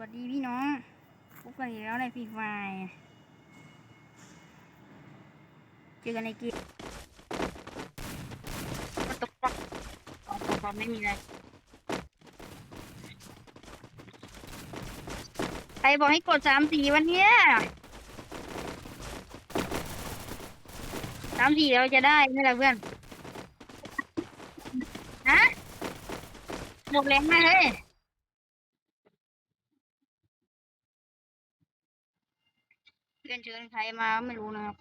วัสดีพี่น้องพบกันอีกแล้วในฟรีไฟเจอกันในเกมก็ตกปอกออกปอกไม่มีอะไรใครบอกให้กดสามสีวันเนี้ยสามสีเราจะได้ไหมล่ะเพื่อนฮะหมดแรงมากเลย เพื่อนเชิญใครมาไม่รู้นะครับ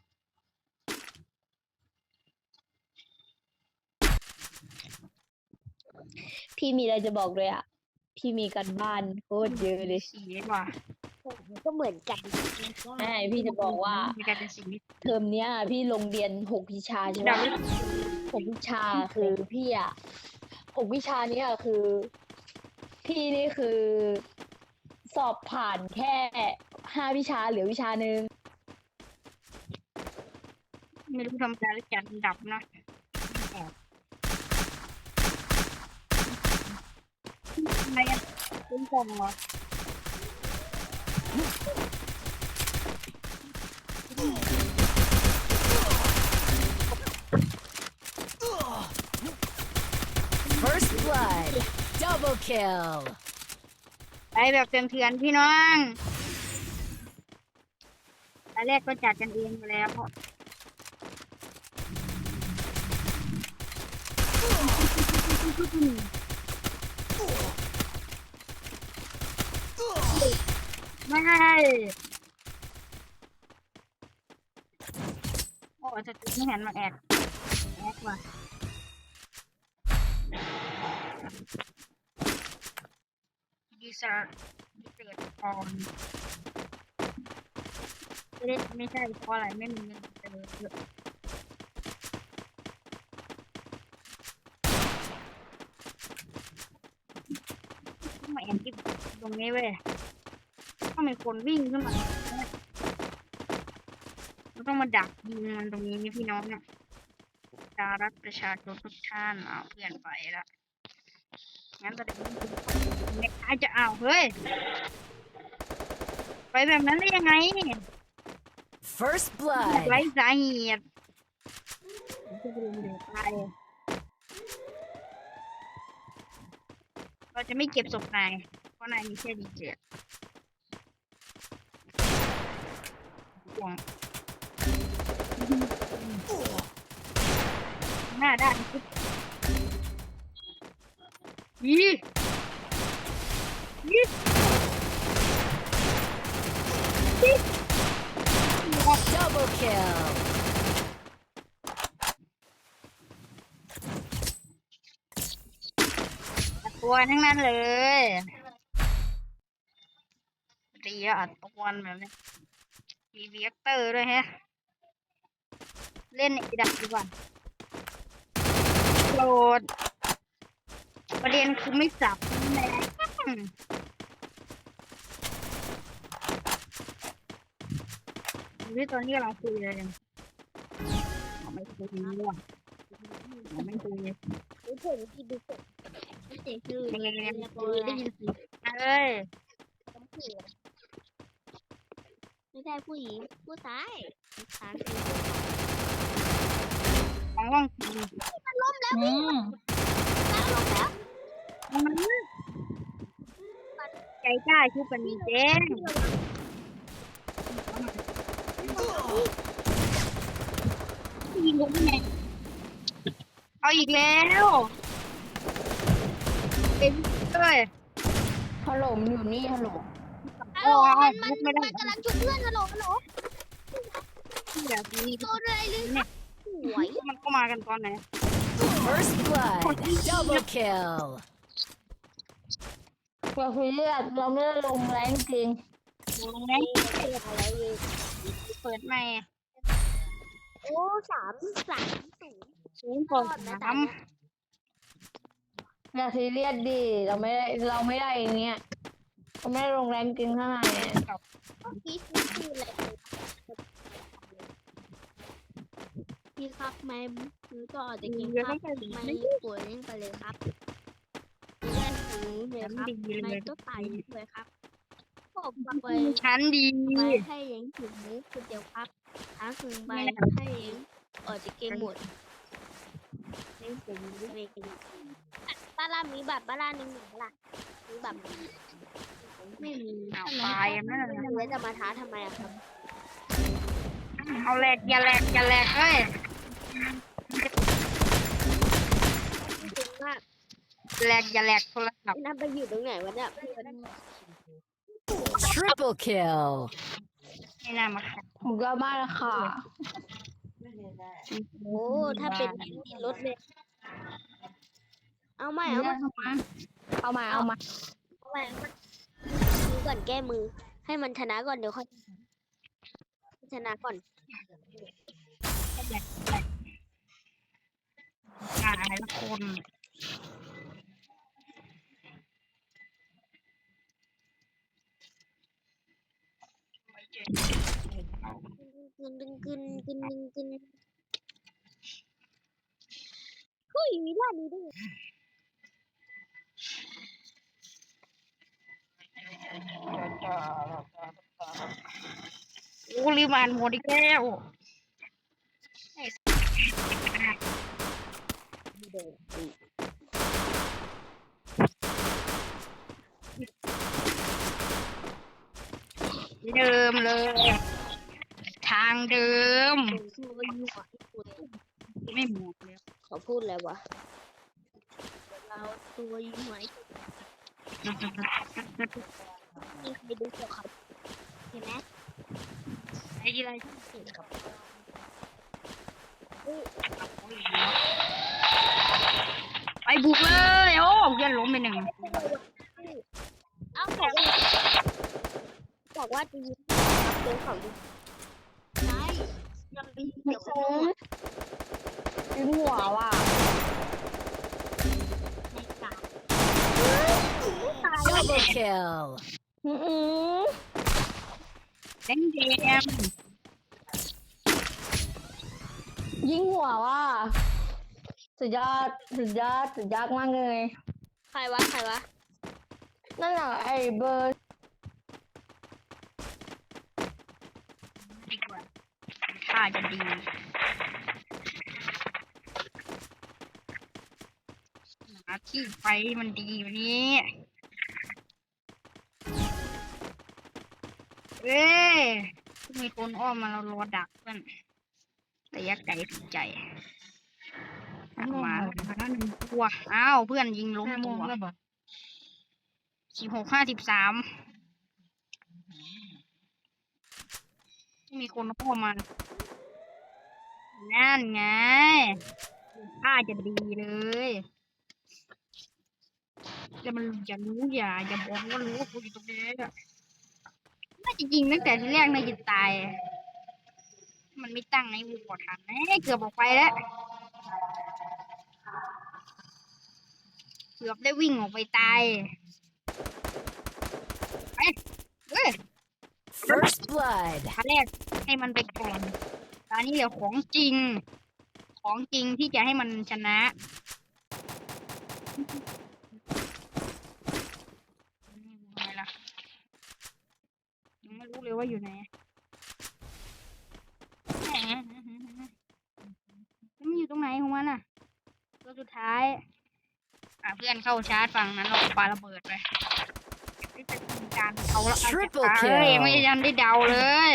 พี่มีอะไรจะบอกเลยอะ พี่มีการบ้านโคตรเยอะเลยสีดีกว่าผมก็เหมือนกันใช่พี่จะบอกว่า มีการเป็นสี เทอมเนี้ย พี่ลงเรียนหกวิชาใช่ไหมดำหกวิชาคือพี่อะหกวิชาเนี้ยคือ พี่นี่คือ สอบผ่านแค่ห้าวิชาเหลือวิชาหนึ่ง ไม่รู้ทำการหรือจัดดับนะอะไรอะเป็นกล่องเหรอ First blood. Double kill. ไปแบบเถื่อนๆพี่น้องตอนแรกก็จัดกันเองไปแล้วเพราะ ไม่โอ้จะไม่เห็นมาแอดแอดว่ะดีเซอร์ดีเซอร์ออนไม่ได้ไม่ใช่เพราะอะไรไม่มีเงินเจอเยอะต้องมาแอน ที่ตรงนี้เว้ยต้องมีคนวิ่งขึ้นมาเราต้องมาดักยิงมันตรงนี้พี่น้องเนี่ยสารัฐประชาชนทุกท่านเอาเพื่อนไปละงั้นตอนนี้เน็กไอจะเอาเฮ้ย ไปแบบนั้นได้ยังไง First ไร้ blood. สาเหตุจะลืมเด็กไป เราจะไม่เก็บศพนาย เพราะนายมีแค่ดีเจ็ดห่วงหน้าด้านปุ๊บยี่ยี่ Double kill. ตัวทั้งนั้นเลยเรียอัดตวนแบบนี้ มีเวียกเตอร์ด้วยฮะ เล่นอีดักดีกว่าโหลดประเด็นคือไม่จับแน่นี่ตอนนี้กำลังคุยเลยยังเอาไม่คุยว่ะเอาไม่คุยรู้ผมที่ดูผมไม่ เสียชื่อไงเรียัยงนได้ยินเสียงเอ้ยไม่ใช่ผู้หญิงผู้ชายผู้ชายขอว่างมันล้มแล้วอืมแล้วลงแล้วมันใจกล้าชุบกันนี้เจ๊งยิงกูไงเอาอีกแล้ว ด้วยฮัลโหลมันอยู่นี่ฮัลโหลฮัลโหลมันมันไม่ได้มันกำลังช่วยเพื่อนฮัลโหลฮัลโหลแบบนี้โดนอะไรเลยสวยมันก็มากันตอนไหน First blood. Double kill. ก็คือเลือดเราไม่ได้ลงแรงจริงลงไหมอะไรเลยเปิดไม่โอ้สามสามศูนย์ศูนย์ก่อนสาม อย่าซีเรียสดิเราไม่ได้เราไม่ได้อย่างเงี้ยเราไม่ได้ลงแรงจริงเท่าไหร่เมื่อกี้คือคืออะไรพี่ครับไม่คือก็อาจจะกินเดี๋ยวคต้รัอบงไปหลีไม่ไม่ป่วยเล่นไปเลยครับไม่ได้ถึงเลยครับดีเลไม่ยก็ตายเลยครับผมปักไปชั้นดีไปให้เองถึงนี้คือเดี๋ยวพักพักหนึ่งใบให้เองออกจากเกมหมดเล่นผมไม่เกม บ้านล่ามีบัตรบ้านล่าหนึ่งหนึ่งบ้านล่ามีบัตรไม่มีเอาตายกันนั่นน่ะแล้วจะมาท้าทำไมอะครับเอาแหลกอย่าแหลกอย่าแหลกเอ้ยจริงมากแหลกอย่าแหลกโทรศัพท์น้ำไปอยู่ตรงไหนวะเนี่ย Triple kill. ไม่น่ามาขัดผมก็มาแล้วค่ะ โอ้ถ้าเป็นแอนดี้รถเลย เอาใหม่เอาใหม่เอามาเอามาเอาใหม่เอาใหม่มือก่อนแก้มือ ให้มันชนะก่อนเดี๋ยวค่อยชนะก่อนหาละคนกึนกึนกึนกึนกึนกึนเฮ้ยมีด้านนี้ด้วย โอ้ลืมอ่านหมดอีกแล้วเดิมเลย ทางเดิมตัวอยู่อะไม่หมดเลยเขาพูดอะไรวะเราตัวอยู่ไหม มีใครดูพวกเขาเห็นไหมไอ้อะไรเห็นครับไปบุกเลยโอ้เพื่อนล้มไปหนึ่งเอ้าบอกว่าบอกว่าจะยิงเดินเขาดูใช่ยังมีเดี๋ยวเขายิงหัวว่ะในกา Double kill. อืออือแดงแดงยิงหัวว่ะสุดยอดสุดยอดสุดยอดมากเลย ใครวะใครวะนั่นแหละไอ้เบอร์ ดีกว่าท่าจะดีหาที่ไฟมันดีอยู่นี้ เอ้ยมีคนอ้อมมาเรารอดักเพื่อนระยะไกลถูกใจมาแล้วหนึ่งตัวอ้าวเพื่อนยิงล้มตัวสิบหกห้าสิบสามมีคนเข้ามา นั่นไงท่าจะดีเลยแต่มันอย่ารู้อย่า อย่าบอกว่ารู้ว่ากูอยู่ตรงนี้อะ น่าจะยิงตั้งแต่ที่แรกน่าจะตาย มันไม่ตั้งในหัวทันเอ้ยเกือบออกไปแล้ว เกือบได้วิ่งออกไปตาย ไปเฮ้ย First blood. ตอนแรกให้มันไปก่อนตอนนี้เหลือของจริง ของจริงที่จะให้มันชนะนี่ทำไมล่ะยังไม่รู้เลย ว่าอยู่ไหนแหมแล้วมันอยู่ตรงไหนของมันอะ ตัวสุดท้าย อะเพื่อนเข้าชาร์จฝั่งนั้นเราปาระเบิดไปนี่เป็นการเขาละ Triple เอ้ย kill ยังไม่ยันได้เดาเลย